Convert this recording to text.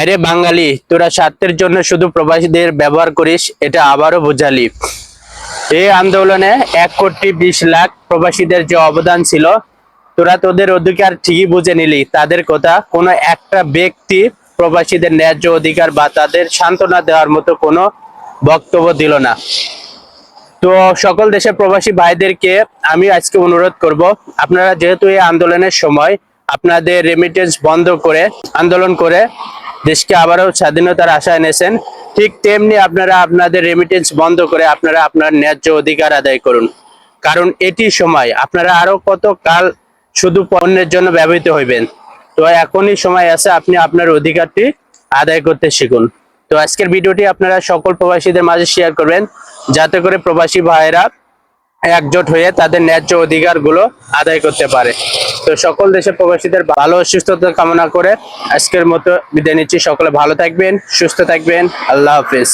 আরে বাঙালি, তোরা স্বার্থের জন্য শুধু প্রবাসীদের ব্যবহার করিস, এটা আবারও বোঝালি। এই আন্দোলনে এক কোটি বিশ লাখ প্রবাসীদের যে অবদান ছিল, তোরা তোদের অধিকার ঠিকই বুঝে নিলি। তাদের কথা কোনো একটা ব্যক্তি প্রবাসীদের ন্যায্য অধিকার বা তাদের সান্ত্বনা দেওয়ার মতো কোনো বক্তব্য দিল না। তো সকল দেশের প্রবাসী ভাইদেরকে আমি আজকে অনুরোধ করব, আপনারা যেহেতু এই আন্দোলনের সময় আপনাদের রেমিটেন্স বন্ধ করে, আন্দোলন করে দেশকে আবারও স্বাধীনতার আশা এনেছেন। ঠিক তেমনি আপনারা আপনাদের রেমিটেন্স বন্ধ করে আপনারা আপনার ন্যায্য অধিকার আদায় করুন। কারণ এটি সময়। আপনারা আরও কত কাল শুধু পণ্যের জন্য ব্যবহৃত হইবেন। তো এখনই সময় আছে আপনি আপনার অধিকারটি আদায় করতে শিখুন। তো আজকের ভিডিওটি আপনারা সকল প্রবাসীদের মাঝে শেয়ার করবেন। যাতে করে প্রবাসী ভাইয়েরা একজোট হয়ে তাদের ন্যায্য অধিকারগুলো আদায় করতে পারে। তো সকল দেশে প্রবাসীদের ভালো সুস্থতা কামনা করে আজকের মতো বিদায় নিচ্ছি। সকলে ভালো থাকবেন, সুস্থ থাকবেন। আল্লাহ হাফিজ।